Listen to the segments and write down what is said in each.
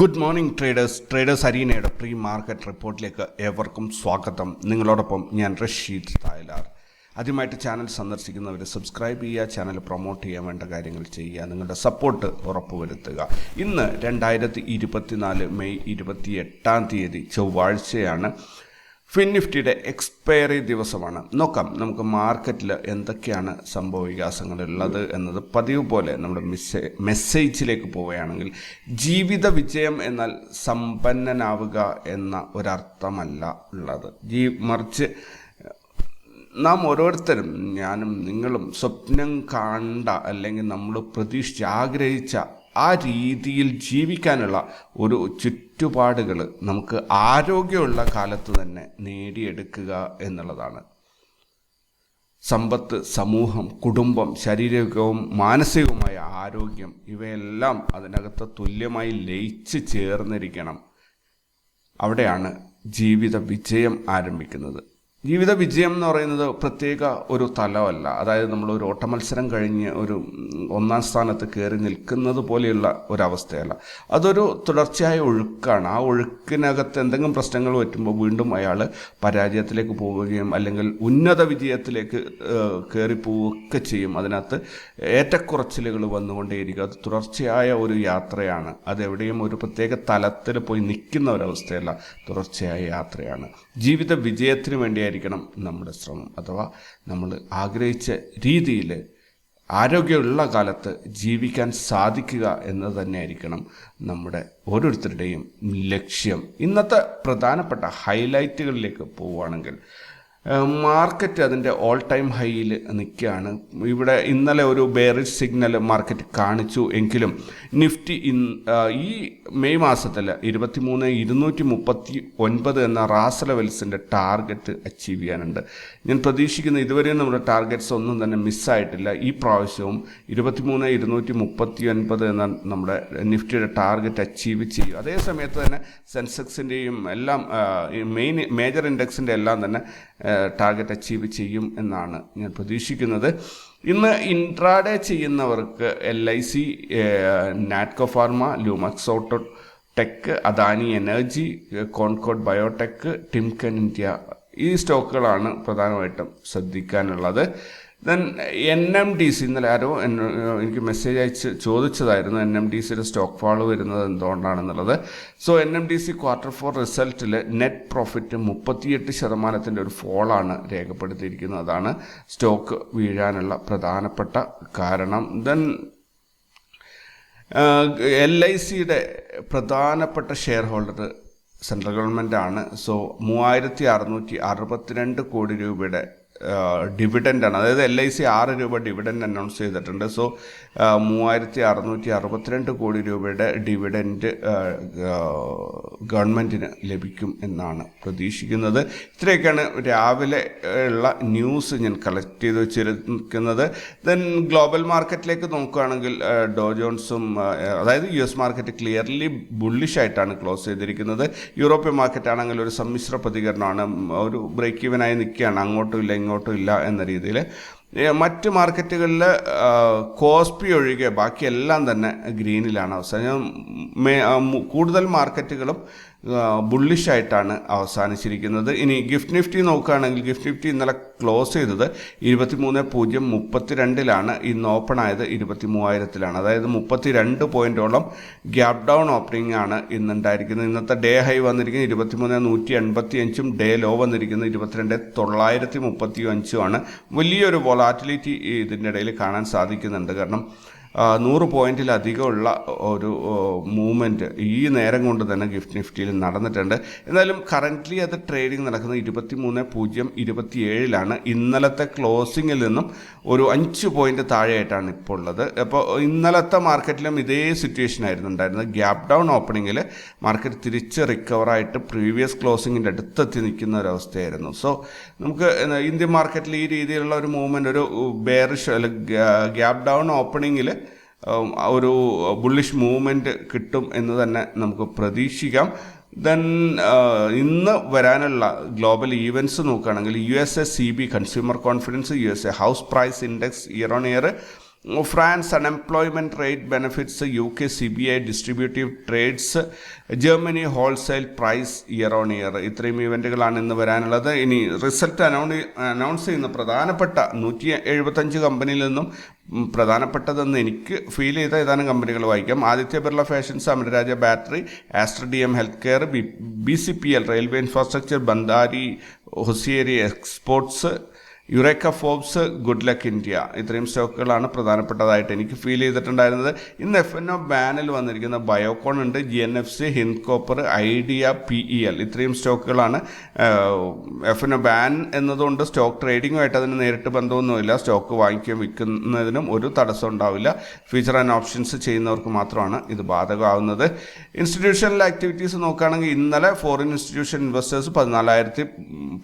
Good morning traders traders അരീനയുടെ pre market റിപ്പോർട്ടിലേക്ക് ഏവർക്കും സ്വാഗതം. നിങ്ങളോടൊപ്പം ഞാൻ റഷീദ് തായലാർ. ആദ്യമായിട്ട് ചാനൽ സന്ദർശിക്കുന്നവർ സബ്സ്ക്രൈബ് ചെയ്യുക ചാനൽ പ്രൊമോട്ട് ചെയ്യാൻ വേണ്ട കാര്യങ്ങൾ ചെയ്യുക നിങ്ങളുടെ സപ്പോർട്ട് ഉറപ്പുവരുത്തുക. ഇന്ന് രണ്ടായിരത്തി ഇരുപത്തിനാല് മെയ് ഇരുപത്തി എട്ടാം തീയതി ചൊവ്വാഴ്ചയാണ് ഫിൻ നിഫ്റ്റിയുടെ എക്സ്പയറി ദിവസമാണ്. നോക്കാം നമുക്ക് മാർക്കറ്റിൽ എന്തൊക്കെയാണ് സംഭവവികാസങ്ങളുള്ളത് എന്നത് പതിവ് പോലെ നമ്മുടെ മെസ്സേ മെസ്സേജിലേക്ക് പോവുകയാണെങ്കിൽ ജീവിത വിജയം എന്നാൽ സമ്പന്നനാവുക എന്ന ഒരർത്ഥമല്ല ഉള്ളത്. ജീ മറിച്ച് നാം ഓരോരുത്തരും ഞാനും നിങ്ങളും സ്വപ്നം കണ്ട അല്ലെങ്കിൽ നമ്മൾ പ്രതീക്ഷിച്ച് ആഗ്രഹിച്ച ആ രീതിയിൽ ജീവിക്കാനുള്ള ഒരു ചുറ്റുപാടുകൾ നമുക്ക് ആരോഗ്യമുള്ള കാലത്ത് തന്നെ നേടിയെടുക്കുക എന്നുള്ളതാണ്. സമ്പത്ത് സമൂഹം കുടുംബം ശാരീരികവും മാനസികവുമായ ആരോഗ്യം ഇവയെല്ലാം അതിനകത്ത് തുല്യമായി ലയിച്ച് ചേർന്നിരിക്കണം. അവിടെയാണ് ജീവിത വിജയം ആരംഭിക്കുന്നത്. ജീവിത വിജയം എന്ന് പറയുന്നത് പ്രത്യേക ഒരു തലമല്ല. അതായത് നമ്മൾ ഒരു ഓട്ടമത്സരം കഴിഞ്ഞ് ഒരു ഒന്നാം സ്ഥാനത്ത് കയറി നിൽക്കുന്നത് പോലെയുള്ള ഒരവസ്ഥയല്ല. അതൊരു തുടർച്ചയായ ഒഴുക്കാണ്. ആ ഒഴുക്കിനകത്ത് എന്തെങ്കിലും പ്രശ്നങ്ങൾ പറ്റുമ്പോൾ വീണ്ടും അയാൾ പരാജയത്തിലേക്ക് പോവുകയും അല്ലെങ്കിൽ ഉന്നത വിജയത്തിലേക്ക് കയറി പോവുകയൊക്കെ ചെയ്യും. അതിനകത്ത് ഏറ്റക്കുറച്ചിലുകൾ വന്നുകൊണ്ടേയിരിക്കും. അത് തുടർച്ചയായ ഒരു യാത്രയാണ്. അതെവിടെയും ഒരു പ്രത്യേക തലത്തിൽ പോയി നിൽക്കുന്ന ഒരവസ്ഥയല്ല. തുടർച്ചയായ യാത്രയാണ്. ജീവിത വിജയത്തിന് വേണ്ടിയായിരിക്കണം നമ്മുടെ ശ്രമം. അഥവാ നമ്മൾ ആഗ്രഹിച്ച രീതിയിൽ ആരോഗ്യമുള്ള കാലത്ത് ജീവിക്കാൻ സാധിക്കുക എന്ന് തന്നെയായിരിക്കണം നമ്മുടെ ഓരോരുത്തരുടെയും ലക്ഷ്യം. ഇന്നത്തെ പ്രധാനപ്പെട്ട ഹൈലൈറ്റുകളിലേക്ക് പോവുകയാണെങ്കിൽ മാർക്കറ്റ് അതിന്റെ ഓൾ ടൈം ഹൈയിൽ നിൽക്കുകയാണ്. ഇവിടെ ഇന്നലെ ഒരു ബെയറിഷ് സിഗ്നൽ മാർക്കറ്റ് കാണിച്ചു എങ്കിലും നിഫ്റ്റി ഇൻ ഈ മെയ് മാസത്തിൽ ഇരുപത്തിമൂന്ന് ഇരുന്നൂറ്റി മുപ്പത്തി ഒൻപത് എന്ന റാസ് ലെവൽസിന്റെ ടാർഗറ്റ് അച്ചീവ് ചെയ്യാനുണ്ട്. ഞാൻ പ്രതീക്ഷിക്കുന്ന ഇതുവരെയും നമ്മുടെ ടാർഗറ്റ്സ് ഒന്നും തന്നെ മിസ്സായിട്ടില്ല ഈ പ്രാവശ്യവും ഇരുപത്തിമൂന്ന് ഇരുന്നൂറ്റി മുപ്പത്തി ഒൻപത് എന്ന നമ്മുടെ നിഫ്റ്റിയുടെ ടാർഗറ്റ് അച്ചീവ് ചെയ്യും. അതേ സമയത്ത് തന്നെ സെൻസെക്സിന്റെയും എല്ലാം മെയിൻ മേജർ ഇൻഡെക്സിന്റെ എല്ലാം തന്നെ ടാർഗറ്റ് അച്ചീവ് ചെയ്യും എന്നാണ് ഞാൻ പ്രതീക്ഷിക്കുന്നത്. ഇന്ന് ഇൻട്രാഡേ ചെയ്യുന്നവർക്ക് L I C Natco pharma Lumax auto tech Adani energy Concord biotech Timken India ഈ സ്റ്റോക്കുകളാണ് പ്രധാനമായിട്ടും ശ്രദ്ധിക്കാനുള്ളത്. Then N M D C ഇന്നലെ ആരോ എനിക്ക് മെസ്സേജ് അയച്ച് ചോദിച്ചതായിരുന്നു എൻ എം ഡി സിയുടെ സ്റ്റോക്ക് ഫാൾ വരുന്നത് എന്തുകൊണ്ടാണെന്നുള്ളത്. So N M D C quarter four റിസൾട്ടിൽ net profit മുപ്പത്തിയെട്ട് ശതമാനത്തിന്റെ ഒരു ഫോളാണ് രേഖപ്പെടുത്തിയിരിക്കുന്നത്. അതാണ് സ്റ്റോക്ക് വീഴാനുള്ള പ്രധാനപ്പെട്ട കാരണം. ദെൻ എൽ ഐ സിയുടെ പ്രധാനപ്പെട്ട ഷെയർ ഹോൾഡർ സെൻട്രൽ ഗവൺമെന്റ് ആണ്. സോ മൂവായിരത്തി അറുന്നൂറ്റി അറുപത്തിരണ്ട് കോടി രൂപയുടെ ഡിവിഡന്റ് ആണ്. അതായത് എൽ ഐ സി ആറ് രൂപ ഡിവിഡൻഡ് അനൗൺസ് ചെയ്തിട്ടുണ്ട്. സോ മൂവായിരത്തി അറുന്നൂറ്റി അറുപത്തിരണ്ട് കോടി രൂപയുടെ ഡിവിഡന്റ് ഗവൺമെന്റിന് ലഭിക്കും എന്നാണ് പ്രതീക്ഷിക്കുന്നത്. ഇത്രയൊക്കെയാണ് രാവിലെ ഉള്ള ന്യൂസ് ഞാൻ കളക്ട് ചെയ്ത് വെച്ചിരിക്കുന്നത്. ദെൻ ഗ്ലോബൽ മാർക്കറ്റിലേക്ക് നോക്കുകയാണെങ്കിൽ ഡോ ജോൺസും അതായത് U S market clearly bullish ആയിട്ടാണ് ക്ലോസ് ചെയ്തിരിക്കുന്നത്. യൂറോപ്യൻ മാർക്കറ്റ് ആണെങ്കിൽ ഒരു സമ്മിശ്ര പ്രതികരണമാണ്. ഒരു ബ്രേക്ക് ഈവനായി നിൽക്കുകയാണ്. അങ്ങോട്ടും ഇല്ല ഇങ്ങോട്ടും ഇല്ല എന്ന രീതിയിൽ മറ്റ് മാർക്കറ്റുകളിൽ കോസ്പി ഒഴികെ ബാക്കിയെല്ലാം തന്നെ ഗ്രീനിലാണ് അവസാനം. കൂടുതൽ മാർക്കറ്റുകളും ബുള്ളിഷ് ആയിട്ടാണ് അവസാനിച്ചിരിക്കുന്നത്. ഇനി ഗിഫ്റ്റ് നിഫ്റ്റി നോക്കുകയാണെങ്കിൽ ഗിഫ്റ്റ് നിഫ്റ്റി ഇന്നലെ ക്ലോസ് ചെയ്തത് ഇരുപത്തിമൂന്ന് പൂജ്യം മുപ്പത്തിരണ്ടിലാണ്. ഇന്ന് ഓപ്പൺ ആയത് ഇരുപത്തി മൂവായിരത്തിലാണ് അതായത് മുപ്പത്തിരണ്ട് പോയിന്റോളം ഗ്യാപ് ഡൗൺ ഓപ്പണിംഗ് ആണ് ഇന്നുണ്ടായിരിക്കുന്നത് ഇന്നത്തെ ഡേ ഹൈ വന്നിരിക്കുന്നത് ഇരുപത്തിമൂന്ന് നൂറ്റി എൺപത്തി അഞ്ചും ഡേ ലോ വന്നിരിക്കുന്നത് ഇരുപത്തിരണ്ട് തൊള്ളായിരത്തി മുപ്പത്തി അഞ്ചുമാണ് വലിയൊരു വൊളാറ്റിലിറ്റി ഇതിന്റെ ഇടയിൽ കാണാൻ സാധിക്കുന്നുണ്ട്. കാരണം നൂറ് പോയിന്റിലധികമുള്ള ഒരു മൂവ്മെന്റ് ഈ നേരം കൊണ്ട് തന്നെ ഗിഫ്റ്റ് നിഫ്റ്റിയിൽ നടന്നിട്ടുണ്ട്. എന്നാലും കറന്റ്ലി അത് ട്രേഡിംഗ് നടക്കുന്നത് ഇരുപത്തി മൂന്ന് പൂജ്യം ഇരുപത്തി ഏഴിലാണ് ഇന്നലത്തെ ക്ലോസിങ്ങിൽ നിന്നും ഒരു അഞ്ച് പോയിന്റ് താഴെയായിട്ടാണ് ഇപ്പോൾ ഉള്ളത്. അപ്പോൾ ഇന്നലത്തെ മാർക്കറ്റിലും ഇതേ സിറ്റുവേഷൻ ആയിരുന്നു ഉണ്ടായിരുന്നത്. ഗ്യാപ് ഡൗൺ ഓപ്പണിങ്ങിൽ മാർക്കറ്റ് തിരിച്ച് റിക്കവറായിട്ട് പ്രീവിയസ് ക്ലോസിങ്ങിന്റെ അടുത്തെത്തി നിൽക്കുന്ന ഒരവസ്ഥയായിരുന്നു സോ നമുക്ക് ഇന്ത്യൻ മാർക്കറ്റിൽ ഈ രീതിയിലുള്ള ഒരു മൂവ്മെന്റ് ഒരു ബെയറിഷ് അല്ലെങ്കിൽ ഗ്യാപ് ഡൗൺ ഓപ്പണിങ്ങിൽ ഒരു ബുള്ളിഷ് മൂവ്മെന്റ് കിട്ടും എന്ന് തന്നെ നമുക്ക് പ്രതീക്ഷിക്കാം. ദെൻ ഇന്ന് വരാനുള്ള ഗ്ലോബൽ ഈവന്റ്സ് നോക്കുകയാണെങ്കിൽ U S A C B consumer confidence U S A house price index year on year France unemployment rate benefits U K C B I distributive trades Germany wholesale price year on year. ഇത്രയും ഇവന്റുകളാണ് ഇന്ന് വരാനുള്ളത്. ഇനി result unknown announce ചെയ്യുന്ന പ്രധാനപ്പെട്ട നൂറ്റി എഴുപത്തഞ്ച് കമ്പനിയിൽ നിന്നും പ്രധാനപ്പെട്ടതെന്ന് എനിക്ക് ഫീൽ ചെയ്ത ഏതാനും കമ്പനികൾ വായിക്കാം. Aditya Birla fashions Amara Raja battery Astra D M health care B B C P L railway infrastructure Bhandari hosiery exports Eureka Forbes good luck India ഇത്രയും സ്റ്റോക്കുകളാണ് പ്രധാനപ്പെട്ടതായിട്ട് എനിക്ക് ഫീൽ ചെയ്തിട്ടുണ്ടായിരുന്നത്. ഇന്ന് എഫ് എൻ ഒ ബാനിൽ വന്നിരിക്കുന്ന ബയോകോൺ ഉണ്ട് G N F C Hind copper idea P E L ഇത്രയും സ്റ്റോക്കുകളാണ്. F N O ban എന്നതുകൊണ്ട് സ്റ്റോക്ക് ട്രേഡിങ്ങുമായിട്ട് അതിന് നേരിട്ട് ബന്ധമൊന്നുമില്ല. സ്റ്റോക്ക് വാങ്ങിക്കുകയും വിൽക്കുന്നതിനും ഒരു തടസ്സം ഉണ്ടാവില്ല. ഫ്യൂച്ചർ ആൻഡ് ഓപ്ഷൻസ് ചെയ്യുന്നവർക്ക് മാത്രമാണ് ഇത് ബാധകമാവുന്നത്. ഇൻസ്റ്റിറ്റ്യൂഷണൽ ആക്ടിവിറ്റീസ് നോക്കുകയാണെങ്കിൽ ഇന്നലെ ഫോറിൻ ഇൻസ്റ്റിറ്റ്യൂഷൻ ഇൻവെസ്റ്റേഴ്സ് പതിനാലായിരത്തി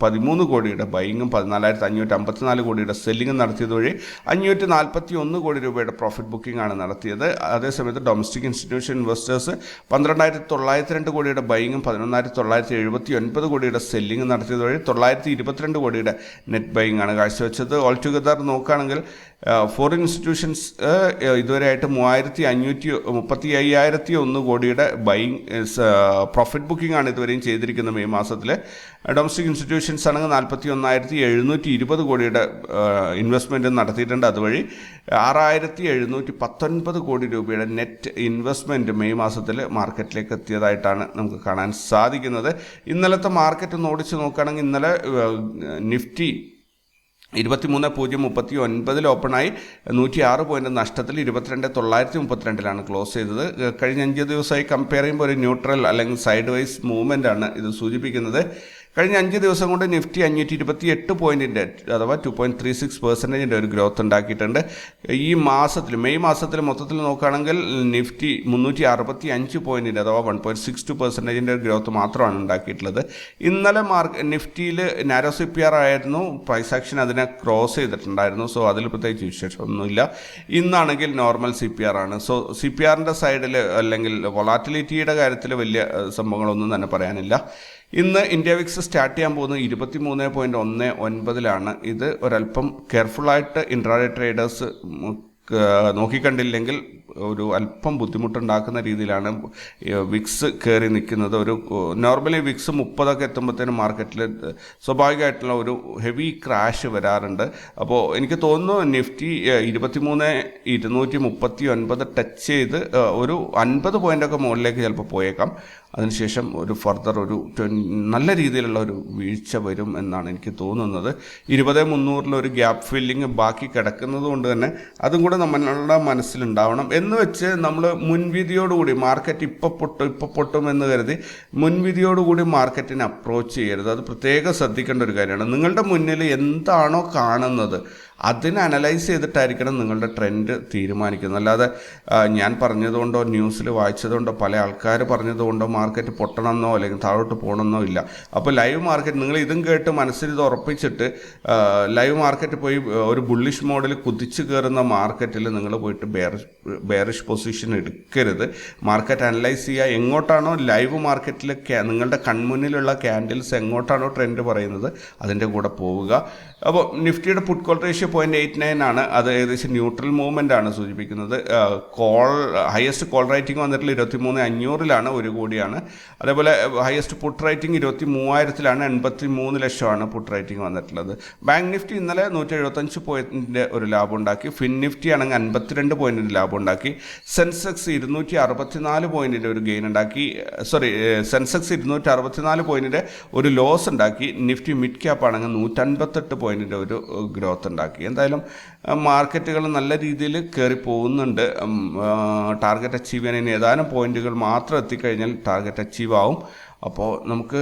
പതിമൂന്ന് കോടിയുടെ ബൈങ്ങും പതിനാലായിരത്തി അഞ്ഞൂറ്റി അമ്പത്തിനാല് കോടിയുടെ സെല്ലിംഗ് നടത്തിയത് വഴി അഞ്ഞൂറ്റി നാൽപ്പത്തി ഒന്ന് കോടി രൂപയുടെ പ്രോഫിറ്റ് ബുക്കിംഗ് ആണ് നടത്തിയത്. അതേസമയത്ത് ഡൊമസ്റ്റിക് ഇൻസ്റ്റിറ്റ്യൂഷൻ ഇൻവെസ്റ്റേഴ്സ് പന്ത്രണ്ടായിരത്തി തൊള്ളായിരത്തി രണ്ട് കോടിയുടെ ബൈങ്ങും പതിനൊന്നായിരത്തി തൊള്ളായിരത്തി എഴുപത്തി ഒൻപത് കോടിയുടെ സെല്ലിംഗ് നടത്തിയത് വഴി തൊള്ളായിരത്തി ഇരുപത്തിരണ്ട് കോടിയുടെ നെറ്റ് ബൈങ് ആണ് കാഴ്ചവെച്ചത്. ഓൾ ടുഗദർ നോക്കുകയാണെങ്കിൽ ഫോറിൻ ഇൻസ്റ്റിറ്റ്യൂഷൻസ് ഇതുവരെയായിട്ട് മൂവായിരത്തി അഞ്ഞൂറ്റി മുപ്പത്തി അയ്യായിരത്തി ഒന്ന് കോടിയുടെ ബൈങ് പ്രോഫിറ്റ് ബുക്കിംഗ് ആണ് ഇതുവരെയും ചെയ്തിരിക്കുന്നത് മെയ് മാസത്തിൽ ഡൊമസ്റ്റിക് ഇൻസ്റ്റിറ്റ്യൂഷൻസ് ആണെങ്കിൽ നാൽപ്പത്തി ഒന്നായിരത്തി എഴുന്നൂറ്റി ഇരുപത് കോടിയുടെ ഇൻവെസ്റ്റ്മെന്റ് നടത്തിയിട്ടുണ്ട്. അതുവഴി ആറായിരത്തി എഴുന്നൂറ്റി പത്തൊൻപത് കോടി രൂപയുടെ നെറ്റ് ഇൻവെസ്റ്റ്മെന്റ് മെയ് മാസത്തിൽ മാർക്കറ്റിലേക്ക് എത്തിയതായിട്ടാണ് നമുക്ക് കാണാൻ സാധിക്കുന്നത്. ഇന്നലത്തെ മാർക്കറ്റ് ഓടിച്ച് നോക്കുകയാണെങ്കിൽ ഇന്നലെ നിഫ്റ്റി ഇരുപത്തിമൂന്ന് പൂജ്യം മുപ്പത്തി ഒൻപതിൽ ഓപ്പണായി. നൂറ്റി ആറ് പോയിന്റ് നഷ്ടത്തിൽ ഇരുപത്തിരണ്ട് തൊള്ളായിരത്തി മുപ്പത്തിരണ്ടിലാണ് ക്ലോസ് ചെയ്തത്. കഴിഞ്ഞ അഞ്ച് ദിവസമായി കമ്പയർ ചെയ്യുമ്പോൾ ഒരു ന്യൂട്രൽ അല്ലെങ്കിൽ സൈഡ് വൈസ് മൂവ്മെന്റ് ആണ് ഇത് സൂചിപ്പിക്കുന്നത്. കഴിഞ്ഞ അഞ്ച് ദിവസം കൊണ്ട് നിഫ്റ്റി അഞ്ഞൂറ്റി ഇരുപത്തി എട്ട് പോയിന്റിന്റെ അഥവാ ടു പോയിന്റ് ത്രീ സിക്സ് പെർസെന്റേജിന്റെ ഒരു ഗ്രോത്ത് ഉണ്ടാക്കിയിട്ടുണ്ട്. ഈ മാസത്തിൽ മെയ് മാസത്തിൽ മൊത്തത്തിൽ നോക്കുകയാണെങ്കിൽ നിഫ്റ്റി മുന്നൂറ്റി അറുപത്തി അഞ്ച് പോയിന്റിന്റെ അഥവാ വൺ പോയിന്റ് സിക്സ് ടു പെർസെന്റേജിന്റെ ഗ്രോത്ത് മാത്രമാണ് ഉണ്ടാക്കിയിട്ടുള്ളത്. ഇന്നലെ മാർക്ക് നിഫ്റ്റിയിൽ നാരോ സി പി ആർ ആയിരുന്നു. പ്രൈസ് ആക്ഷൻ അതിനെ ക്രോസ് ചെയ്തിട്ടുണ്ടായിരുന്നു. സോ അതിൽ പ്രത്യേകിച്ച് വിശേഷമൊന്നുമില്ല. ഇന്നാണെങ്കിൽ നോർമൽ സി പി ആർ ആണ്. സോ സി പി ആറിന്റെ സൈഡിൽ അല്ലെങ്കിൽ വൊളാറ്റിലിറ്റിയുടെ കാര്യത്തിൽ വലിയ സംഭവങ്ങളൊന്നും തന്നെ പറയാനില്ല. ഇന്ന് ഇന്ത്യ വിക്സ് സ്റ്റാർട്ട് ചെയ്യാൻ പോകുന്നത് ഇരുപത്തി മൂന്ന് പോയിന്റ് ഒന്ന് ഒൻപതിലാണ് ഇത് ഒരല്പം കെയർഫുള്ളായിട്ട് ഇൻട്രാഡേ ട്രേഡേഴ്സ് നോക്കിക്കണ്ടില്ലെങ്കിൽ ഒരു അല്പം ബുദ്ധിമുട്ടുണ്ടാക്കുന്ന രീതിയിലാണ് വിക്സ് കയറി നിൽക്കുന്നത്. ഒരു നോർമലി വിക്സ് മുപ്പതൊക്കെ എത്തുമ്പോഴത്തേനും മാർക്കറ്റിൽ സ്വാഭാവികമായിട്ടുള്ള ഒരു ഹെവി ക്രാഷ് വരാറുണ്ട്. അപ്പോൾ എനിക്ക് തോന്നുന്നു നിഫ്റ്റി ഇരുപത്തിമൂന്ന് ഇരുന്നൂറ്റി മുപ്പത്തി ഒൻപത് ടച്ച് ചെയ്ത് ഒരു അൻപത് പോയിന്റൊക്കെ മുകളിലേക്ക് ചിലപ്പോൾ പോയേക്കാം. അതിനുശേഷം ഒരു ഫർദർ ഒരു നല്ല രീതിയിലുള്ള ഒരു വീഴ്ച വരും എന്നാണ് എനിക്ക് തോന്നുന്നത്. ഇരുപത് മുന്നൂറിലൊരു ഗ്യാപ്പ് ഫില്ലിങ് ബാക്കി കിടക്കുന്നത് കൊണ്ട് തന്നെ അതും കൂടെ നമ്മളുടെ മനസ്സിലുണ്ടാവണം എന്ന് വെച്ച് നമ്മൾ മുൻവിധിയോടുകൂടി മാർക്കറ്റ് ഇപ്പം പൊട്ടും ഇപ്പം പൊട്ടും എന്ന് കരുതി മുൻവിധിയോടുകൂടി മാർക്കറ്റിനെ അപ്രോച്ച് ചെയ്യരുത്. അത് പ്രത്യേകം ശ്രദ്ധിക്കേണ്ട ഒരു കാര്യമാണ്. നിങ്ങളുടെ മുന്നിൽ എന്താണോ കാണുന്നത് അതിനെ അനലൈസ് ചെയ്തിട്ടായിരിക്കണം നിങ്ങളുടെ ട്രെൻഡ് തീരുമാനിക്കുന്നത്. അല്ലാതെ ഞാൻ പറഞ്ഞതുകൊണ്ടോ ന്യൂസിൽ വായിച്ചതുകൊണ്ടോ പല ആൾക്കാർ പറഞ്ഞതുകൊണ്ടോ മാർക്കറ്റ് പൊട്ടണമെന്നോ അല്ലെങ്കിൽ താഴോട്ട് പോകണമെന്നോ ഇല്ല. അപ്പോൾ ലൈവ് മാർക്കറ്റ് നിങ്ങൾ ഇതും കേട്ട് മനസ്സിൽ ഇത് ഉറപ്പിച്ചിട്ട് ലൈവ് മാർക്കറ്റ് പോയി ഒരു ബുള്ളിഷ് മോഡിൽ കുതിച്ചു കയറുന്ന മാർക്കറ്റിൽ നിങ്ങൾ പോയിട്ട് ബെയറിഷ് പൊസിഷൻ എടുക്കരുത്. മാർക്കറ്റ് അനലൈസ് ചെയ്യുക. എങ്ങോട്ടാണോ ലൈവ് മാർക്കറ്റിൽ നിങ്ങളുടെ കൺമുന്നിലുള്ള ക്യാൻഡിൽസ് എങ്ങോട്ടാണോ ട്രെൻഡ് പറയുന്നത് അതിന്റെ കൂടെ പോവുക. അപ്പോൾ നിഫ്റ്റിയുടെ put call ratio point eight nine ആണ്. അത് ഏകദേശം ന്യൂട്രൽ മൂവ്മെന്റ് ആണ് സൂചിപ്പിക്കുന്നത്. കോൾ ഹയസ്റ്റ് കോൾ റൈറ്റിംഗ് വന്നിട്ടുള്ള ഇരുപത്തി മൂന്ന് അഞ്ഞൂറിലാണ് ഒരു കോടിയാണ്. അതേപോലെ ഹയസ്റ്റ് പുട്ട് റൈറ്റിംഗ് ഇരുപത്തി മൂവായിരത്തിലാണ് എൺപത്തി മൂന്ന് ലക്ഷമാണ് പുട്ട് റൈറ്റിംഗ് വന്നിട്ടുള്ളത്. ബാങ്ക് നിഫ്റ്റി ഇന്നലെ നൂറ്റി എഴുപത്തഞ്ച് പോയിന്റിന്റെ ഒരു ലാഭം ഉണ്ടാക്കി. ഫിൻ നിഫ്റ്റി ആണെങ്കിൽ അൻപത്തിരണ്ട് പോയിന്റിന്റെ ലാഭം ഉണ്ടാക്കി. സെൻസെക്സ് ഇരുന്നൂറ്റി അറുപത്തിനാല് പോയിന്റിന്റെ ഒരു ഗെയിൻ ഉണ്ടാക്കി. സോറി സെൻസെക്സ് ഇരുന്നൂറ്റി അറുപത്തിനാല് പോയിന്റിന്റെ ഒരു ലോസ് ഉണ്ടാക്കി. നിഫ്റ്റി മിഡ് ക്യാപ്പ് ആണെങ്കിൽ നൂറ്റൻപത്തെട്ട് പോയിന്റിന്റെ ഒരു ഗ്രോത്ത് ഉണ്ടാക്കി. എന്തായാലും മാർക്കറ്റുകൾ നല്ല രീതിയിൽ കയറി പോകുന്നുണ്ട്. ടാർഗറ്റ് അച്ചീവ് ചെയ്യാൻ ഇനി ഏതാനും പോയിന്റുകൾ മാത്രം എത്തിക്കഴിഞ്ഞാൽ ടാർഗറ്റ് അച്ചീവ് ആവും. അപ്പോൾ നമുക്ക്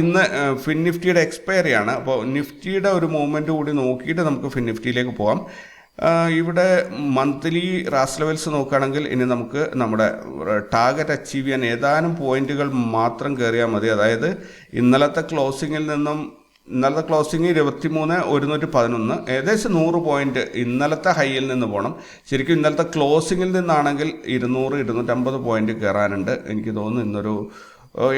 ഇന്ന് ഫിൻ നിഫ്റ്റിയുടെ എക്സ്പയറി ആണ്. അപ്പോൾ നിഫ്റ്റിയുടെ ഒരു മൂവ്മെന്റ് കൂടി നോക്കിയിട്ട് നമുക്ക് ഫിൻ നിഫ്റ്റിയിലേക്ക് പോകാം ഇവിടെ മന്ത്ലി റാസ് ലെവൽസ് നോക്കുകയാണെങ്കിൽ ഇനി നമുക്ക് നമ്മുടെ ടാർഗറ്റ് അച്ചീവ് ചെയ്യാൻ ഏതാനും പോയിന്റുകൾ മാത്രം കയറിയാൽ മതി. അതായത് ഇന്നലത്തെ ക്ലോസിങ്ങിൽ നിന്നും ഇന്നലത്തെ ക്ലോസിങ് ഇരുപത്തി മൂന്ന് ഒരുന്നൂറ്റി പതിനൊന്ന് ഏകദേശം നൂറ് പോയിന്റ് ഇന്നലത്തെ ഹൈയിൽ നിന്ന് പോകണം ശരിക്കും ഇന്നലത്തെ ക്ലോസിങ്ങിൽ നിന്നാണെങ്കിൽ ഇരുന്നൂറ് ഇരുന്നൂറ്റമ്പത് പോയിന്റ് കയറാനുണ്ട് എനിക്ക് തോന്നുന്നു ഇന്നൊരു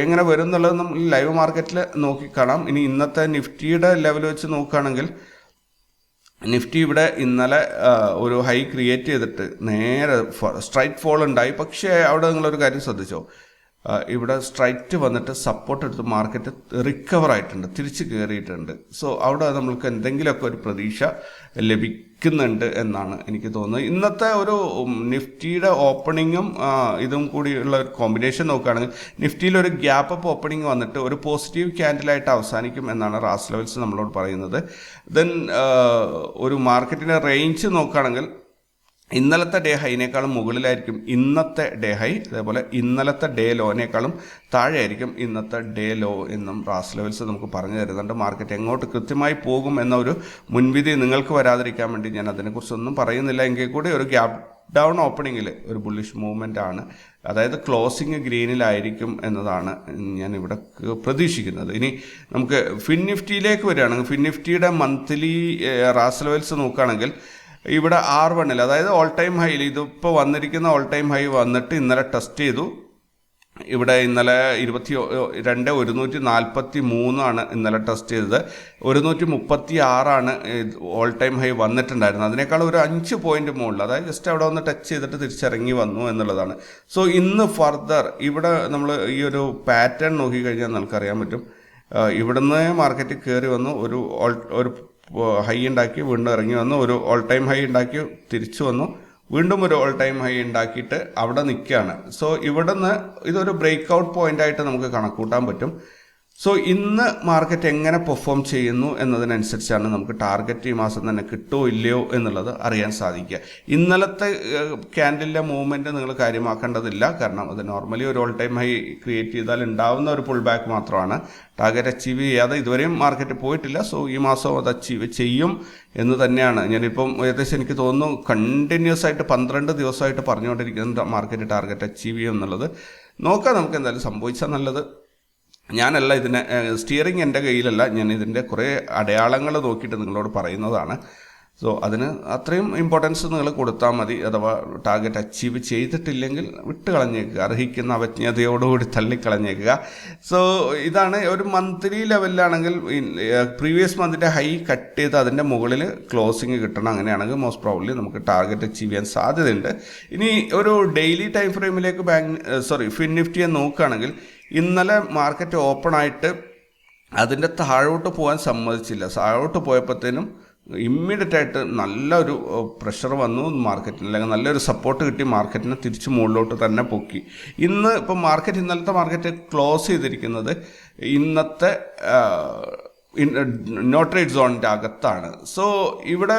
എങ്ങനെ വരും എന്നുള്ളത് നമ്മൾ ലൈവ് മാർക്കറ്റിൽ നോക്കി കാണാം. ഇനി ഇന്നത്തെ നിഫ്റ്റിയുടെ ലെവൽ വെച്ച് നോക്കുകയാണെങ്കിൽ നിഫ്റ്റി ഇവിടെ ഇന്നലെ ഒരു ഹൈ ക്രിയേറ്റ് ചെയ്തിട്ട് നേരെ സ്ട്രൈറ്റ് ഫോൾ ഉണ്ടായി. പക്ഷേ അവിടെ നിങ്ങളൊരു കാര്യം ശ്രദ്ധിച്ചോ? ഇവിടെ സ്ട്രൈറ്റ് വന്നിട്ട് സപ്പോർട്ട് എടുത്ത് മാർക്കറ്റ് റിക്കവർ ആയിട്ടുണ്ട് തിരിച്ചു കയറിയിട്ടുണ്ട് സോ അവിടെ നമ്മൾക്ക് എന്തെങ്കിലുമൊക്കെ ഒരു പ്രതീക്ഷ ലഭിക്കുന്നുണ്ട് എന്നാണ് എനിക്ക് തോന്നുന്നത്. ഇന്നത്തെ ഒരു നിഫ്റ്റിയുടെ ഓപ്പണിങ്ങും ഇതും കൂടിയുള്ള ഒരു കോമ്പിനേഷൻ നോക്കുകയാണെങ്കിൽ നിഫ്റ്റിയിൽ ഒരു ഗ്യാപ്പ് അപ്പ് ഓപ്പണിംഗ് വന്നിട്ട് ഒരു പോസിറ്റീവ് ക്യാൻഡിലായിട്ട് അവസാനിക്കും എന്നാണ് റാസ് ലെവൽസ് നമ്മളോട് പറയുന്നത്. ദെൻ ഒരു മാർക്കറ്റിന്റെ റേഞ്ച് നോക്കുകയാണെങ്കിൽ ഇന്നലത്തെ ഡേ ഹൈനേക്കാളും മുകളിലായിരിക്കും ഇന്നത്തെ ഡേ ഹൈ അതേപോലെ ഇന്നലത്തെ ഡേ ലോനേക്കാളും താഴെയായിരിക്കും ഇന്നത്തെ ഡേ ലോ എന്നും റാസ് ലെവൽസ് നമുക്ക് പറഞ്ഞു തരുന്നുണ്ട്. മാർക്കറ്റ് എങ്ങോട്ട് കൃത്യമായി പോകും എന്ന ഒരു മുൻവിധി നിങ്ങൾക്ക് വരാതിരിക്കാൻ വേണ്ടി ഞാൻ അതിനെക്കുറിച്ചൊന്നും പറയുന്നില്ല. എങ്കിൽ കൂടി ഒരു ഗ്യാപ് ഡൗൺ ഓപ്പണിങ്ങിൽ ഒരു ബുള്ളിഷ് മൂവ്മെന്റ് ആണ്. അതായത് ക്ലോസിങ് ഗ്രീനിലായിരിക്കും എന്നതാണ് ഞാൻ ഇവിടെ പ്രതീക്ഷിക്കുന്നത്. ഇനി നമുക്ക് ഫിൻ നിഫ്റ്റിയിലേക്ക് വരികയാണെങ്കിൽ ഫിൻ നിഫ്റ്റിയുടെ മന്ത്ലി റാസ് ലെവൽസ് നോക്കുകയാണെങ്കിൽ ഇവിടെ ആർ വണ്ണിൽ അതായത് ഓൾ ടൈം ഹൈയിൽ ഇതിപ്പോൾ വന്നിരിക്കുന്ന ഓൾ ടൈം ഹൈ വന്നിട്ട് ഇന്നലെ ടെസ്റ്റ് ചെയ്തു. ഇവിടെ ഇന്നലെ ഇരുപത്തി രണ്ട് ഒരുന്നൂറ്റി നാൽപ്പത്തി മൂന്നാണ് ഇന്നലെ ടെസ്റ്റ് ചെയ്തത്. ഒരുന്നൂറ്റി മുപ്പത്തി ആറാണ് ഓൾ ടൈം ഹൈ വന്നിട്ടുണ്ടായിരുന്നത്. അതിനേക്കാൾ ഒരു അഞ്ച് പോയിന്റ് മുകളിൽ അതായത് ജസ്റ്റ് അവിടെ വന്ന് ടച്ച് ചെയ്തിട്ട് തിരിച്ചിറങ്ങി വന്നു എന്നുള്ളതാണ്. സോ ഇന്ന് ഫർദർ ഇവിടെ നമ്മൾ ഈ ഒരു പാറ്റേൺ നോക്കിക്കഴിഞ്ഞാൽ നമുക്കറിയാൻ പറ്റും. ഇവിടുന്ന് മാർക്കറ്റ് കയറി വന്നു. ഒരു ഒരു ഹൈ ഉണ്ടാക്കി വീണ്ടും ഇറങ്ങി വന്നു. ഒരു ഓൾ ടൈം ഹൈ ഉണ്ടാക്കി തിരിച്ചു വന്നു. വീണ്ടും ഒരു ഓൾ ടൈം ഹൈ ഉണ്ടാക്കിയിട്ട് അവിടെ നിൽക്കുകയാണ് സോ ഇവിടുന്ന് ഇതൊരു ബ്രേക്ക് ഔട്ട് പോയിന്റ് ആയിട്ട് നമുക്ക് കണക്കൂട്ടാൻ പറ്റും. സോ ഇന്ന് മാർക്കറ്റ് എങ്ങനെ പെർഫോം ചെയ്യുന്നു എന്നതിനനുസരിച്ചാണ് നമുക്ക് ടാർഗറ്റ് ഈ മാസം തന്നെ കിട്ടുമോ ഇല്ലയോ എന്നുള്ളത് അറിയാൻ സാധിക്കുക. ഇന്നലത്തെ ക്യാൻഡിലെ മൂവ്മെന്റ് നിങ്ങൾ കാര്യമാക്കേണ്ടതില്ല. കാരണം അത് നോർമലി ഒരു ഓൾ ടൈം ഹൈ ക്രിയേറ്റ് ചെയ്താൽ ഉണ്ടാവുന്ന ഒരു പുൾ ബാക്ക് മാത്രമാണ്. ടാർഗറ്റ് അച്ചീവ് ചെയ്യാതെ ഇതുവരെയും മാർക്കറ്റ് പോയിട്ടില്ല. സോ ഈ മാസം അത് അച്ചീവ് ചെയ്യും എന്ന് തന്നെയാണ്. ഞാനിപ്പം ഏകദേശം എനിക്ക് തോന്നുന്നു കണ്ടിന്യൂസ് ആയിട്ട് പന്ത്രണ്ട് ദിവസമായിട്ട് പറഞ്ഞുകൊണ്ടിരിക്കുന്നത് മാർക്കറ്റ് ടാർഗറ്റ് അച്ചീവ് ചെയ്യും എന്നുള്ളത്. നോക്കാം നമുക്ക് എന്തായാലും സംഭവിച്ചാൽ നല്ലത്. ഞാനല്ല ഇതിനെ സ്റ്റിയറിംഗ് എന്റെ കയ്യിലല്ല ഞാൻ ഇതിന്റെ കുറേ അടയാളങ്ങൾ നോക്കിയിട്ട് നിങ്ങളോട് പറയുന്നതാണ്. സോ അതിന് അത്രയും ഇമ്പോർട്ടൻസ് നിങ്ങൾ കൊടുത്താൽ മതി അഥവാ ടാർഗറ്റ് അച്ചീവ് ചെയ്തിട്ടില്ലെങ്കിൽ വിട്ട് കളഞ്ഞേക്കുക അർഹിക്കുന്ന അവജ്ഞതയോടുകൂടി തള്ളിക്കളഞ്ഞേക്കുക. സോ ഇതാണ് ഒരു മന്ത്ലി ലെവലിലാണെങ്കിൽ പ്രീവിയസ് മന്തിന്റെ ഹൈ കട്ട് ചെയ്ത് അതിന്റെ മുകളിൽ ക്ലോസിങ് കിട്ടണം അങ്ങനെയാണെങ്കിൽ മോസ്റ്റ് പ്രോബ്ലി നമുക്ക് ടാർഗറ്റ് അച്ചീവ് ചെയ്യാൻ സാധ്യതയുണ്ട്. ഇനി ഒരു ഡെയിലി ടൈം ഫ്രെയിമിലേക്ക് ബാങ്ക് സോറി ഫിൻ നിഫ്റ്റിയെ നോക്കുകയാണെങ്കിൽ ഇന്നലെ മാർക്കറ്റ് ഓപ്പൺ ആയിട്ട് അതിന്റെ താഴോട്ട് പോകാൻ സമ്മതിച്ചില്ല. താഴോട്ട് പോയപ്പോഴത്തേനും ഇമ്മീഡിയറ്റ് ആയിട്ട് നല്ലൊരു പ്രഷർ വന്നു മാർക്കറ്റിന് അല്ലെങ്കിൽ നല്ലൊരു സപ്പോർട്ട് കിട്ടി മാർക്കറ്റിനെ തിരിച്ച് മുകളിലോട്ട് തന്നെ പൊക്കി. ഇന്ന് ഇപ്പം മാർക്കറ്റ് ഇന്നലത്തെ മാർക്കറ്റ് ക്ലോസ് ചെയ്തിരിക്കുന്നത് ഇന്നത്തെ നോട്ട് റേറ്റ് സോണിന്റെ അകത്താണ്. സോ ഇവിടെ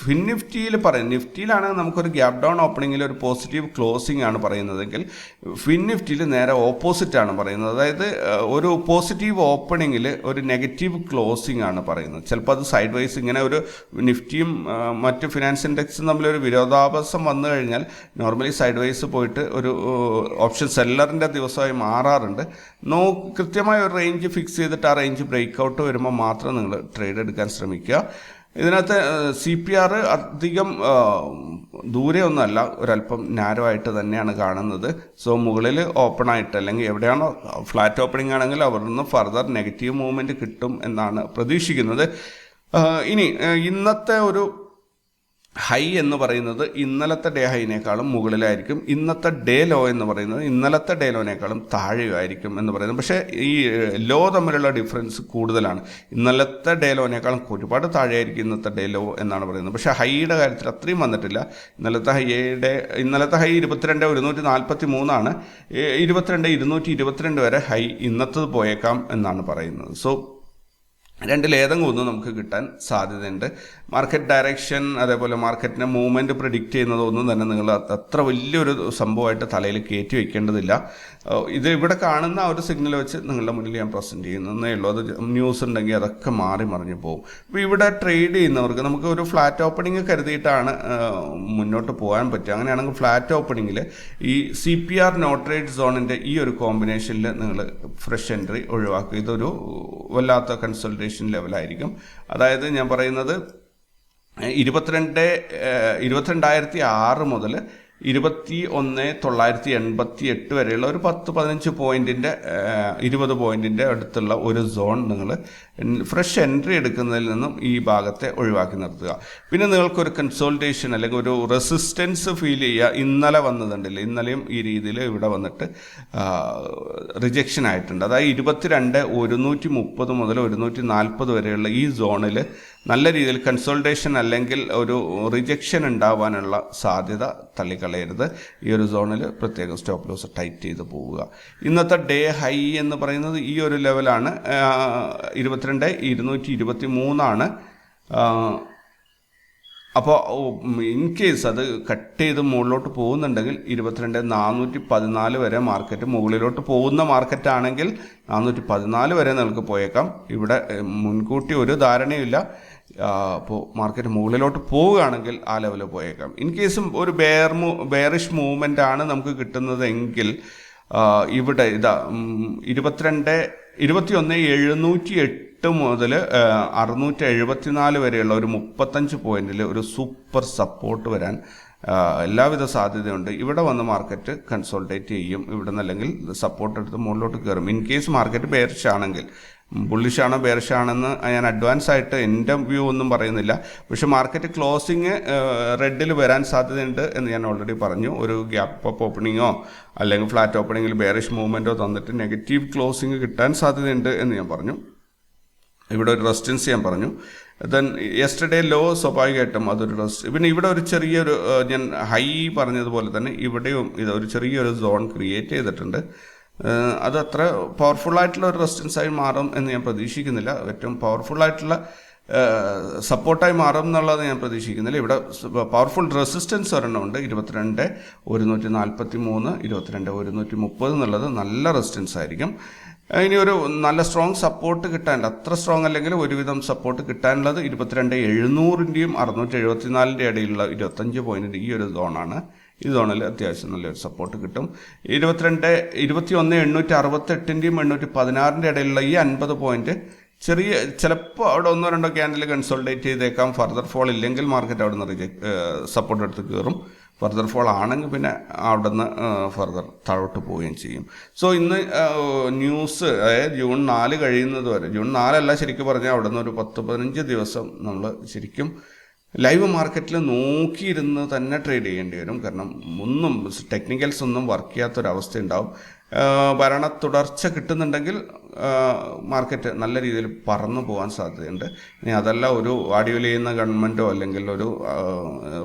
ഫിൻ നിഫ്റ്റിയിൽ പറയും നിഫ്റ്റിയിലാണ് നമുക്കൊരു ഗ്യാപ് ഡൗൺ ഓപ്പണിങ്ങിൽ ഒരു പോസിറ്റീവ് ക്ലോസിംഗ് ആണ് പറയുന്നതെങ്കിൽ ഫിൻ നിഫ്റ്റിയിൽ നേരെ ഓപ്പോസിറ്റ് ആണ് പറയുന്നത്. അതായത് ഒരു പോസിറ്റീവ് ഓപ്പണിങ്ങിൽ ഒരു നെഗറ്റീവ് ക്ലോസിംഗ് ആണ് പറയുന്നത്. ചിലപ്പോൾ അത് സൈഡ് വൈസ് ഇങ്ങനെ ഒരു നിഫ്റ്റിയും മറ്റ് ഫിനാൻസ് ഇൻഡെക്സും തമ്മിലൊരു വിരോധാഭാസം വന്നു കഴിഞ്ഞാൽ നോർമലി സൈഡ് വൈസ് പോയിട്ട് ഒരു ഓപ്ഷൻ സെല്ലറിന്റെ ദിവസമായി മാറാറുണ്ട്. നോ കൃത്യമായ ഒരു റേഞ്ച് ഫിക്സ് ചെയ്തിട്ട് ആ റേഞ്ച് ബ്രേക്ക് ഔട്ട് വരുമ്പോൾ മാത്രം നിങ്ങൾ ട്രേഡ് എടുക്കാൻ ശ്രമിക്കുക. ഇതിനകത്ത് സി പി ആർ അധികം ദൂരെ ഒന്നുമല്ല ഒരല്പം നാരോ ആയിട്ട് തന്നെയാണ് കാണുന്നത്. സോ മുകളിൽ ഓപ്പൺ ആയിട്ട് അല്ലെങ്കിൽ എവിടെയാണോ ഫ്ലാറ്റ് ഓപ്പണിംഗ് ആണെങ്കിൽ അവിടെ നിന്ന് ഫർദർ നെഗറ്റീവ് മൂവ്മെന്റ് കിട്ടും എന്നാണ് പ്രതീക്ഷിക്കുന്നത്. ഇനി ഇന്നത്തെ ഒരു ഹൈ എന്ന് പറയുന്നത് ഇന്നലത്തെ ഡേ ഹൈനേക്കാളും മുകളിലായിരിക്കും. ഇന്നത്തെ ഡേ ലോ എന്ന് പറയുന്നത് ഇന്നലത്തെ ഡേ ലോനേക്കാളും താഴെയായിരിക്കും എന്ന് പറയുന്നത് പക്ഷേ ഈ ലോ തമ്മിലുള്ള ഡിഫറൻസ് കൂടുതലാണ്. ഇന്നലത്തെ ഡേ ലോനേക്കാളും ഒരുപാട് താഴെയായിരിക്കും ഇന്നത്തെ ഡേ ലോ എന്നാണ് പറയുന്നത്. പക്ഷേ ഹൈയുടെ കാര്യത്തിൽ അത്രയും വന്നിട്ടില്ല. ഇന്നലത്തെ ഹൈയുടെ ഇന്നലത്തെ ഹൈ ഇരുപത്തിരണ്ട് ഒരുന്നൂറ്റി നാൽപ്പത്തി മൂന്നാണ് ഇരുപത്തിരണ്ട് ഇരുന്നൂറ്റി ഇരുപത്തിരണ്ട് വരെ ഹൈ ഇന്നത്തത് പോയേക്കാം എന്നാണ് പറയുന്നത്. സോ രണ്ടിൽ ഏതെങ്കിലും ഒന്ന് നമുക്ക് കിട്ടാൻ സാധ്യതയുണ്ട്. മാർക്കറ്റ് ഡയറക്ഷൻ അതേപോലെ മാർക്കറ്റിന്റെ മൂവ്മെന്റ് പ്രിഡിക്റ്റ് ചെയ്യുന്നതൊന്നും തന്നെ നിങ്ങൾ അത്ര വലിയൊരു സംഭവമായിട്ട് തലയിൽ കയറ്റി വെക്കേണ്ടതില്ല. ഇത് ഇവിടെ കാണുന്ന ഒരു സിഗ്നൽ വെച്ച് നിങ്ങളുടെ മുന്നിൽ ഞാൻ പ്രസന്റ് ചെയ്യുന്നതേ ഉള്ളൂ. അത് ന്യൂസ് ഉണ്ടെങ്കിൽ അതൊക്കെ മാറി മറിഞ്ഞു പോകും. ഇപ്പോൾ ഇവിടെ ട്രേഡ് ചെയ്യുന്നവർക്ക് നമുക്ക് ഒരു ഫ്ലാറ്റ് ഓപ്പണിംഗ് കരുതിയിട്ടാണ് മുന്നോട്ട് പോകാൻ പറ്റുക. അങ്ങനെയാണെങ്കിൽ ഫ്ലാറ്റ് ഓപ്പണിങ്ങിൽ ഈ സി പി ആർ നോട്രേറ്റ് സോണിന്റെ ഈ ഒരു കോമ്പിനേഷനിൽ നിങ്ങൾ ഫ്രഷ് എൻട്രി ഒഴിവാക്കുക. ഇതൊരു വല്ലാത്ത കൺസൾട്ടേഷൻ ലെവലായിരിക്കും അതായത് ഞാൻ പറയുന്നത് ഇരുപത്തിരണ്ട് ഇരുപത്തിരണ്ടായിരത്തി ആറ് മുതൽ ഇരുപത്തി ഒന്ന് തൊള്ളായിരത്തി എൺപത്തി എട്ട് വരെയുള്ള ഒരു പത്ത് പതിനഞ്ച് പോയിന്റിന്റെ ഇരുപത് പോയിന്റിന്റെ അടുത്തുള്ള ഒരു സോൺ നിങ്ങൾ ഫ്രഷ് എൻട്രി എടുക്കുന്നതിൽ നിന്നും ഈ ഭാഗത്തെ ഒഴിവാക്കി നിർത്തുക. പിന്നെ നിങ്ങൾക്കൊരു കൺസോൾട്ടേഷൻ അല്ലെങ്കിൽ ഒരു റെസിസ്റ്റൻസ് ഫീൽ ചെയ്യുക. ഇന്നലെ വന്നതുണ്ടല്ലോ. ഇന്നലെയും ഈ രീതിയിൽ ഇവിടെ വന്നിട്ട് റിജക്ഷൻ ആയിട്ടുണ്ട്. അതായത് ഇരുപത്തിരണ്ട് ഒരുന്നൂറ്റി മുപ്പത് മുതൽ ഒരുന്നൂറ്റി നാൽപ്പത് വരെയുള്ള ഈ സോണിൽ നല്ല രീതിയിൽ കൺസോൾട്ടേഷൻ അല്ലെങ്കിൽ ഒരു റിജക്ഷൻ ഉണ്ടാവാനുള്ള സാധ്യത തള്ളിക്കളയരുത്. ഈ ഒരു സോണിൽ പ്രത്യേകം സ്റ്റോപ്പ് ലോസ് ടൈറ്റ് ചെയ്ത് പോവുക. ഇന്നത്തെ ഡേ ഹൈ എന്ന് പറയുന്നത് ഈ ഒരു ലെവലാണ് ഇരുപത്തിരണ്ട് ഇരുന്നൂറ്റി ഇരുപത്തി മൂന്നാണ് അപ്പോൾ ഇൻ കേസ് അത് കട്ട് ചെയ്ത് മുകളിലോട്ട് പോകുന്നുണ്ടെങ്കിൽ ഇരുപത്തിരണ്ട് നാനൂറ്റി പതിനാല് വരെ മാർക്കറ്റ് മുകളിലോട്ട് പോകുന്ന മാർക്കറ്റ് ആണെങ്കിൽ നാനൂറ്റി പതിനാല് വരെ നിങ്ങൾക്ക് പോയേക്കാം. ഇവിടെ മുൻകൂട്ടി ഒരു ധാരണയില്ല അപ്പോൾ മാർക്കറ്റ് മുകളിലോട്ട് പോവുകയാണെങ്കിൽ ആ ലെവലിൽ പോയേക്കാം. ഇൻ കേസും ഒരു ബെയർ മൂ ബെയറിഷ് മൂവ്മെന്റ് ആണ് നമുക്ക് കിട്ടുന്നതെങ്കിൽ ഇവിടെ ഇതാ ഇരുപത്തിരണ്ട് ഇരുപത്തിയൊന്ന് എഴുന്നൂറ്റി എട്ട് മുതൽ അറുന്നൂറ്റി എഴുപത്തിനാല് വരെയുള്ള ഒരു മുപ്പത്തഞ്ച് പോയിന്റിൽ ഒരു സൂപ്പർ സപ്പോർട്ട് വരാൻ എല്ലാവിധ സാധ്യതയുണ്ട്. ഇവിടെ വന്ന് മാർക്കറ്റ് കൺസോൾട്ടേറ്റ് ചെയ്യും. ഇവിടെ നിന്ന് അല്ലെങ്കിൽ സപ്പോർട്ട് എടുത്ത് മുകളിലോട്ട് കയറും ഇൻ കേസ് മാർക്കറ്റ് ബെയറിഷ് ആണെങ്കിൽ ബുള്ളിഷാണോ ബേർഷാണെന്ന് ഞാൻ അഡ്വാൻസ് ആയിട്ട് എന്റെ വ്യൂ ഒന്നും പറയുന്നില്ല. പക്ഷെ മാർക്കറ്റ് ക്ലോസിങ് റെഡിൽ വരാൻ സാധ്യതയുണ്ട് എന്ന് ഞാൻ ഓൾറെഡി പറഞ്ഞു. ഒരു ഗ്യാപ്പ് അപ്പ് ഓപ്പണിങ്ങോ അല്ലെങ്കിൽ ഫ്ലാറ്റ് ഓപ്പണിങ്ങിൽ ബെയറിഷ് മൂവ്മെന്റോ തന്നിട്ട് നെഗറ്റീവ് ക്ലോസിങ് കിട്ടാൻ സാധ്യതയുണ്ട് എന്ന് ഞാൻ പറഞ്ഞു. ഇവിടെ ഒരു റെസിസ്റ്റൻസ് ഞാൻ പറഞ്ഞു. ദെൻ യെസ്റ്റർഡേ ലോ സ്വാഭാവികമായിട്ടും അതൊരു റെസ്റ്റ് പിന്നെ ഇവിടെ ഒരു ചെറിയൊരു ഞാൻ ഹൈ പറഞ്ഞതുപോലെ തന്നെ ഇവിടെയും ഇത് ഒരു ചെറിയൊരു സോൺ ക്രിയേറ്റ് ചെയ്തിട്ടുണ്ട്. അത് അത്ര പവർഫുൾ ആയിട്ടുള്ള ഒരു റെസ്റ്റൻസ് ആയി മാറും എന്ന് ഞാൻ പ്രതീക്ഷിക്കുന്നില്ല. ഏറ്റവും പവർഫുൾ ആയിട്ടുള്ള സപ്പോർട്ടായി മാറും എന്നുള്ളത് ഞാൻ പ്രതീക്ഷിക്കുന്നില്ല. ഇവിടെ പവർഫുൾ റെസിസ്റ്റൻസ് ഒരെണ്ണമുണ്ട് ഇരുപത്തിരണ്ട് ഒരുന്നൂറ്റി നാൽപ്പത്തി മൂന്ന് ഇരുപത്തിരണ്ട് ഒരുന്നൂറ്റി മുപ്പത് എന്നുള്ളത് നല്ല റെസിസ്റ്റൻസ് ആയിരിക്കും. ഇനി ഒരു നല്ല സ്ട്രോങ് സപ്പോർട്ട് കിട്ടാനുണ്ട്. അത്ര സ്ട്രോങ് അല്ലെങ്കിൽ ഒരുവിധം സപ്പോർട്ട് കിട്ടാനുള്ളത് ഇരുപത്തിരണ്ട് എഴുന്നൂറിന്റെയും അറുന്നൂറ്റി എഴുപത്തിനാലിന്റെ ഇടയിലുള്ള ഇരുപത്തഞ്ച് പോയിന്റ് ഈ ഒരു സോണാണ് ഈ സോണിൽ അത്യാവശ്യം നല്ലൊരു സപ്പോർട്ട് കിട്ടും. ഇരുപത്തിരണ്ട് ഇരുപത്തി ഒന്ന് എണ്ണൂറ്റി അറുപത്തെട്ടിന്റെയും എണ്ണൂറ്റി പതിനാറിന്റെ ഇടയിലുള്ള ഈ അൻപത് പോയിന്റ് ചെറിയ ചിലപ്പോൾ അവിടെ ഒന്നോ രണ്ടോ ക്യാൻഡിൽ കൺസോൾട്ടേറ്റ് ചെയ്തേക്കാം. ഫർദർ ഫോൾ ഇല്ലെങ്കിൽ മാർക്കറ്റ് അവിടെ നിന്ന് സപ്പോർട്ട് എടുത്ത് കയറും. ഫർദർ ഫോൾ ആണെങ്കിൽ പിന്നെ അവിടെ നിന്ന് ഫർദർ താഴോട്ട് പോവുകയും ചെയ്യും. സോ ഇന്ന് ന്യൂസ് അതായത് ജൂൺ നാല് കഴിയുന്നത് വരെ ജൂൺ നാലല്ല ശരിക്കും പറഞ്ഞാൽ അവിടെ നിന്ന് ഒരു പത്ത് പതിനഞ്ച് ദിവസം നമ്മൾ ശരിക്കും ലൈവ് മാർക്കറ്റിൽ നോക്കിയിരുന്ന് തന്നെ ട്രേഡ് ചെയ്യേണ്ടി വരും. കാരണം ഒന്നും ടെക്നിക്കൽസ് ഒന്നും വർക്ക് ചെയ്യാത്തൊരവസ്ഥ ഉണ്ടാവും ഭരണ തുടർച്ച കിട്ടുന്നുണ്ടെങ്കിൽ മാർക്കറ്റ് നല്ല രീതിയിൽ പറന്നു പോകാൻ സാധ്യതയുണ്ട്. ഇനി അതല്ല ഒരു ആഡിയോയിൽ ചെയ്യുന്ന ഗവൺമെന്റോ അല്ലെങ്കിൽ ഒരു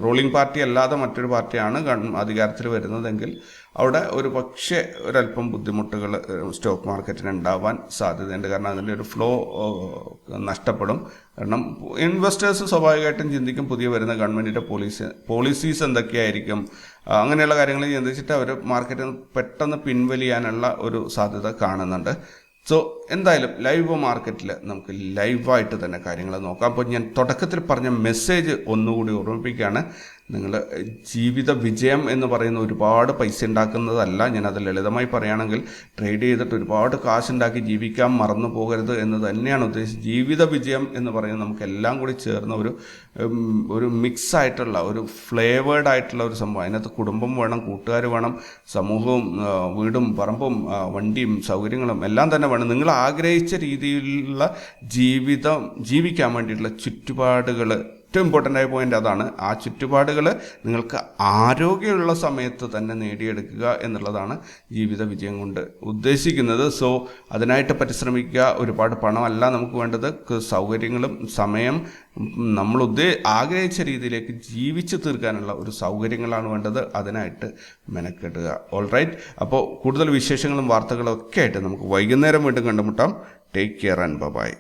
റൂളിംഗ് പാർട്ടി അല്ലാതെ മറ്റൊരു പാർട്ടിയാണ് അധികാരത്തിൽ വരുന്നതെങ്കിൽ അവിടെ ഒരു പക്ഷേ ഒരല്പം ബുദ്ധിമുട്ടുകൾ സ്റ്റോക്ക് മാർക്കറ്റിന് ഉണ്ടാവാൻ സാധ്യതയുണ്ട്. കാരണം അതിന്റെ ഒരു ഫ്ലോ നഷ്ടപ്പെടും. കാരണം ഇൻവെസ്റ്റേഴ്സ് സ്വാഭാവികമായിട്ടും ചിന്തിക്കും പുതിയ വരുന്ന ഗവൺമെന്റിന്റെ പോളിസി പോളിസീസ് എന്തൊക്കെയായിരിക്കും. അങ്ങനെയുള്ള കാര്യങ്ങൾ ചിന്തിച്ചിട്ട് അവർ മാർക്കറ്റിൽ നിന്ന് പെട്ടെന്ന് പിൻവലിയാനുള്ള ഒരു സാധ്യത കാണുന്നുണ്ട്. സോ എന്തായാലും ലൈവ് മാർക്കറ്റിൽ നമുക്ക് ലൈവായിട്ട് തന്നെ കാര്യങ്ങൾ നോക്കാം. അപ്പോൾ ഞാൻ തുടക്കത്തിൽ പറഞ്ഞ മെസ്സേജ് ഒന്നുകൂടി ഓർമ്മിപ്പിക്കുകയാണ്. നിങ്ങൾ ജീവിത വിജയം എന്ന് പറയുന്ന ഒരുപാട് പൈസ ഉണ്ടാക്കുന്നതല്ല. ഞാനത് ലളിതമായി പറയുകയാണെങ്കിൽ ട്രേഡ് ചെയ്തിട്ട് ഒരുപാട് കാശുണ്ടാക്കി ജീവിക്കാൻ മറന്നു പോകരുത് എന്ന് തന്നെയാണ് ഉദ്ദേശിച്ചത്. ജീവിത വിജയം എന്ന് പറയുന്നത് നമുക്ക് എല്ലാം കൂടി ചേർന്ന ഒരു ഒരു മിക്സ് ആയിട്ടുള്ള ഒരു ഫ്ലേവേഡ് ആയിട്ടുള്ള ഒരു സംഭവം. അതിനകത്ത് കുടുംബം വേണം കൂട്ടുകാർ വേണം സമൂഹവും വീടും പറമ്പും വണ്ടിയും സൗകര്യങ്ങളും എല്ലാം തന്നെ വേണം. നിങ്ങൾ ആഗ്രഹിച്ച രീതിയിലുള്ള ജീവിതം ജീവിക്കാൻ വേണ്ടിയിട്ടുള്ള ചുറ്റുപാടുകൾ ഏറ്റവും ഇമ്പോർട്ടന്റ് ആയ പോയിന്റ് അതാണ് ആ ചുറ്റുപാടുകൾ നിങ്ങൾക്ക് ആരോഗ്യമുള്ള സമയത്ത് തന്നെ നേടിയെടുക്കുക എന്നുള്ളതാണ് ജീവിത വിജയം കൊണ്ട് ഉദ്ദേശിക്കുന്നത്. സോ അതിനായിട്ട് പരിശ്രമിക്കുക. ഒരുപാട് പണമല്ല നമുക്ക് വേണ്ടത്. സൗകര്യങ്ങളും സമയം നമ്മൾ ഉദ്ദേ ആഗ്രഹിച്ച രീതിയിലേക്ക് ജീവിച്ചു തീർക്കാനുള്ള ഒരു സൗകര്യങ്ങളാണ് വേണ്ടത്. അതിനായിട്ട് മെനക്കെടുക. ഓൾ റൈറ്റ് അപ്പോൾ കൂടുതൽ വിശേഷങ്ങളും വാർത്തകളും ഒക്കെ ആയിട്ട് നമുക്ക് വൈകുന്നേരം വീണ്ടും കണ്ടുമുട്ടാം. Take care and by